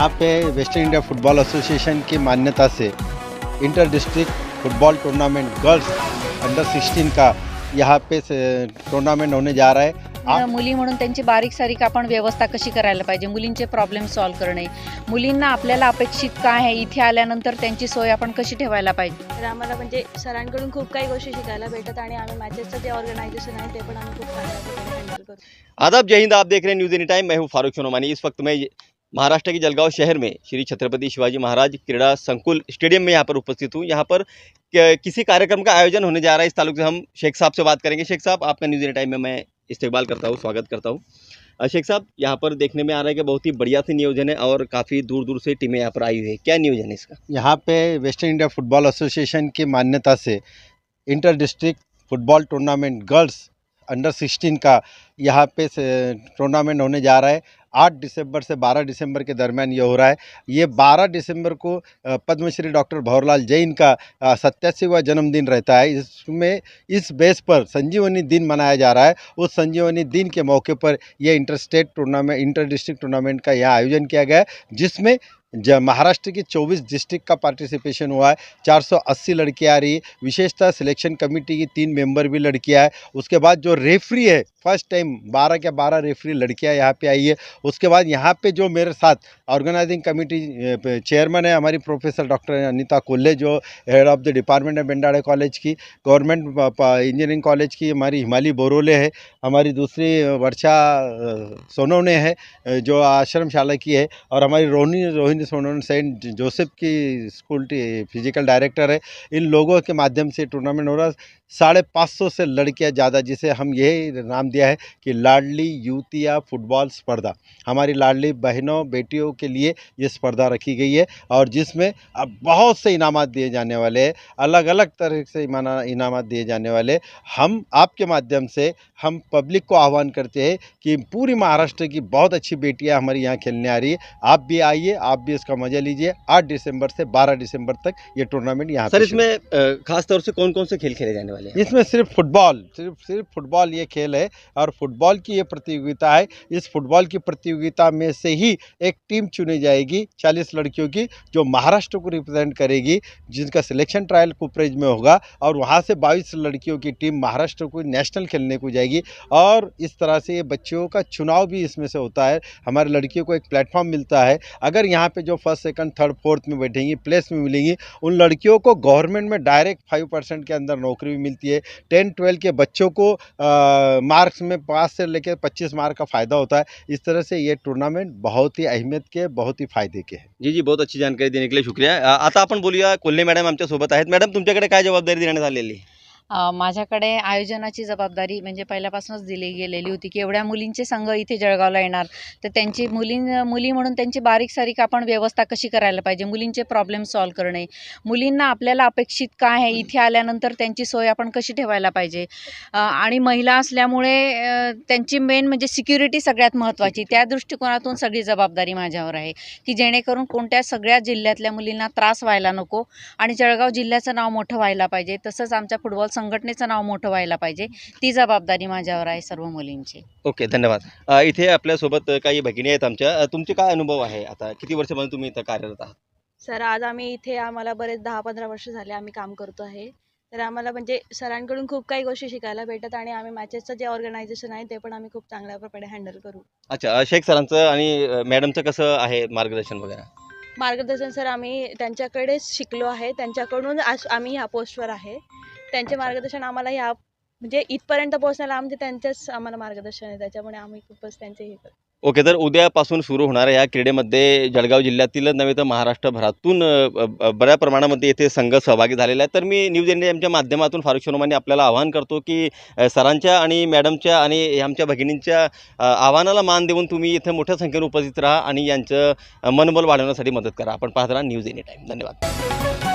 यहाँ पे western India football association की मान्यता से inter district football tournament girls under 16 का यहाँ पे टूर्नामेंट होने जा रहा है। मुली म्हणून त्यांची बारीक सारीक आपण व्यवस्था कशी करायला पाहिजे? मुलींचे प्रॉब्लेम सॉल्व्ह करणे. मुलींना आपल्याला अपेक्षित काय आहे? इथे आल्यानंतर त्यांची सोय आपण कशी ठेवायला पाहिजे? तर आम्हाला म्हणजे सरांकडून खूप काही गोष्टी शिकायला भेटतात आणि आम्ही मॅचेसचं जे ऑर्गनायझेशन आहे ते पण आम्ही खूप आदाब जय हिंद आप देख रहे हैं न्यूज़ एनी टाइम मैं हूँ फारूक सोनोमानी. इस वक्त मैं महाराष्ट्र के जलगांव शहर में श्री छत्रपति शिवाजी महाराज क्रीड़ा संकुल स्टेडियम में यहाँ पर उपस्थित हूँ। यहाँ पर किसी कार्यक्रम का आयोजन होने जा रहा है इस ताल्लुक से हम शेख साहब से बात करेंगे। शेख साहब, आपका न्यूज़ टाइम में मैं इस्तेकबाल करता हूँ, स्वागत करता हूँ। शेख साहब, यहाँ पर देखने में आ रहा है कि बहुत ही बढ़िया से नियोजन है और काफ़ी दूर दूर से टीमें यहाँ पर आई हुई है। क्या नियोजन है इसका? यहाँ पे वेस्टर्न इंडिया फुटबॉल एसोसिएशन की मान्यता से inter district football tournament girls under 16 का यहाँ पे टूर्नामेंट होने जा रहा है। आठ दिसंबर से बारह दिसंबर के दरमियान ये हो रहा है। ये बारह दिसंबर को पद्मश्री डॉक्टर भंवरलाल जैन का सत्तासीवा जन्मदिन रहता है। इसमें इस बेस पर संजीवनी दिन मनाया जा रहा है। उस संजीवनी दिन के मौके पर यह inter state tournament, inter district tournament का यह आयोजन किया गया है, जिसमें महाराष्ट्र की 24 डिस्ट्रिक्ट का पार्टिसिपेशन हुआ है। 480 लड़कियाँ आ रही है। विशेषतः सिलेक्शन कमेटी की तीन मेंबर भी लड़कियाँ है। उसके बाद जो रेफरी है, फ़र्स्ट टाइम 12 के 12 रेफरी लड़कियाँ यहाँ पे आई है। उसके बाद यहाँ पे जो मेरे साथ ऑर्गेनाइजिंग कमेटी चेयरमैन है हमारी प्रोफेसर डॉक्टर अनिता कोल्ले, जो हेड ऑफ़ द डिपार्टमेंट है बेंडाड़े कॉलेज की। गवर्नमेंट इंजीनियरिंग कॉलेज की हमारी हिमाली बोरोले है। हमारी दूसरी वर्षा सोनवने है जो आश्रमशाला की है। और हमारी रोहिणी रोहिणी सोनवने सेंट जोसेफ की स्कूल फ़िज़िकल डायरेक्टर है। इन लोगों के माध्यम से टूर्नामेंट हो रहा है। साढ़े पाँच सौ से लड़कियाँ ज़्यादा, जिसे हम यही नाम दिया है कि लाडली युवतिया फुटबॉल स्पर्धा। हमारी लाडली बहनों, बेटियों के लिए ये स्पर्धा रखी गई है और जिसमें अब बहुत से इनामात दिए जाने वाले हैं। अलग अलग तरह से इनामात दिए जाने वाले हम, आपके माध्यम से हम पब्लिक को आह्वान करते हैं कि पूरी महाराष्ट्र की बहुत अच्छी बेटियाँ हमारी यहाँ खेलने आ रही है। आप भी आइए, आप भी इसका मज़ा लीजिए। आठ दिसंबर से बारह दिसंबर तक ये टूर्नामेंट यहाँ सर इसमें खास तौर से कौन कौन से खेल खेले जाने वाले हैं? इसमें सिर्फ़ फुटबॉल सिर्फ़ सिर्फ़ फुटबॉल ये खेल है और फुटबॉल की ये प्रतियोगिता है। इस फुटबॉल की प्रतियोगिता में से ही एक टीम चुनी जाएगी चालीस लड़कियों की जो महाराष्ट्र को रिप्रेजेंट करेगी जिनका सिलेक्शन ट्रायल कुपरेज में होगा और वहाँ से बाईस लड़कियों की टीम महाराष्ट्र को नेशनल खेलने को जाएगी। और इस तरह से ये बच्चियों का चुनाव भी इसमें से होता है। हमारे लड़कियों को एक प्लेटफॉर्म मिलता है। अगर यहाँ पे जो फ़र्स्ट सेकंड थर्ड फोर्थ में बैठेंगी प्लेस में मिलेंगी, उन लड़कियों को गवर्नमेंट में डायरेक्ट फाइव परसेंट के अंदर नौकरी भी मिलती है। टेन ट्वेल्व के बच्चों को मार्क्स में पाँच से लेकर पच्चीस मार्क का फ़ायदा होता है। इस तरह से ये टूर्नामेंट बहुत ही अहमियत के, बहुत ही फ़ायदे के हैं। जी जी, बहुत अच्छी जानकारी देने के लिए शुक्रिया। आता आपण बोलूया कोल्हे मॅडम आमच्यासोबत आहेत। मॅडम, तुमच्याकडे काय जबाबदारी देण्यात आलेली? माझ्याकडे आयोजनाची जबाबदारी म्हणजे पहिल्यापासूनच दिली गेलेली होती की एवढ्या मुलींचे संघ इथे जळगावला येणार. तर त्यांची मुलीं मुली म्हणून त्यांची बारीक सारीक आपण व्यवस्था कशी करायला पाहिजे? मुलींचे प्रॉब्लेम सॉल्व्ह करणे. मुलींना आपल्याला अपेक्षित काय आहे? इथे आल्यानंतर त्यांची सोय आपण कशी ठेवायला पाहिजे? आणि महिला असल्यामुळे त्यांची मेन म्हणजे सिक्युरिटी सगळ्यात महत्त्वाची. त्या दृष्टिकोनातून सगळी जबाबदारी माझ्यावर आहे की जेणेकरून कोणत्या सगळ्या जिल्ह्यातल्या मुलींना त्रास व्हायला नको आणि जळगाव जिल्ह्याचं नाव मोठं व्हायला पाहिजे. तसंच आमच्या फुटबॉल संघटनेचं नाव मोठं व्हायला पाहिजे. ती जबाबदारी माझ्यावर आहे सर्व मुलींची. ओके धन्यवाद. अ, इथे आपल्यासोबत काही भगिनी आहेत आमच्या. अ, तुमचे काय अनुभव आहे? आता किती वर्षापासून तुम्ही इथं कार्यरत आहात? सर आज आम्ही इथे आम्हाला बरेच दहा पंधरा वर्ष झाले आम्ही काम करतो आहे. तर आम्हाला म्हणजे सरांकडून खूप काही गोष्टी शिकायला भेटतात आणि आम्ही मॅचेसचं जे ऑर्गनायझेशन आहे ते पण आम्ही खूप चांगल्या प्रकारे हँडल करू. अच्छा अ, शेख सरांचं आणि अ, मॅडमचं कसं आहे मार्गदर्शन वगैरे? मार्गदर्शन सर आम्ही त्यांच्याकडेच शिकलो आहे. त्यांच्याकडून आज आम्ही ह्या पोस्टवर आहे. त्यांचे मार्गदर्शन आम्हाला ह्या म्हणजे इथपर्यंत पोहोचण्याला आमचे त्यांचेच आम्हाला मार्गदर्शन आहे. त्याच्यामुळे आम्ही खूपच त्यांचे हे करतो. ओके तर उद्यापासून सुरू होणाऱ्या या क्रीडेमध्ये जळगाव जिल्ह्यातीलच नव्हे तर महाराष्ट्रभरातून बऱ्या प्रमाणामध्ये इथे संघ सहभागी झालेला आहे. तर मी न्यूज इंडियाच्या माध्यमातून फारुख शर्माने आपल्याला आवाहन करतो की सरांच्या आणि मॅडमच्या आणि आमच्या भगिनींच्या आव्हानाला मान देऊन तुम्ही इथं मोठ्या संख्येने उपस्थित राहा आणि यांचं मनोबल वाढवण्यासाठी मदत करा. आपण पाहत राहा न्यूज एनी टाईम धन्यवाद.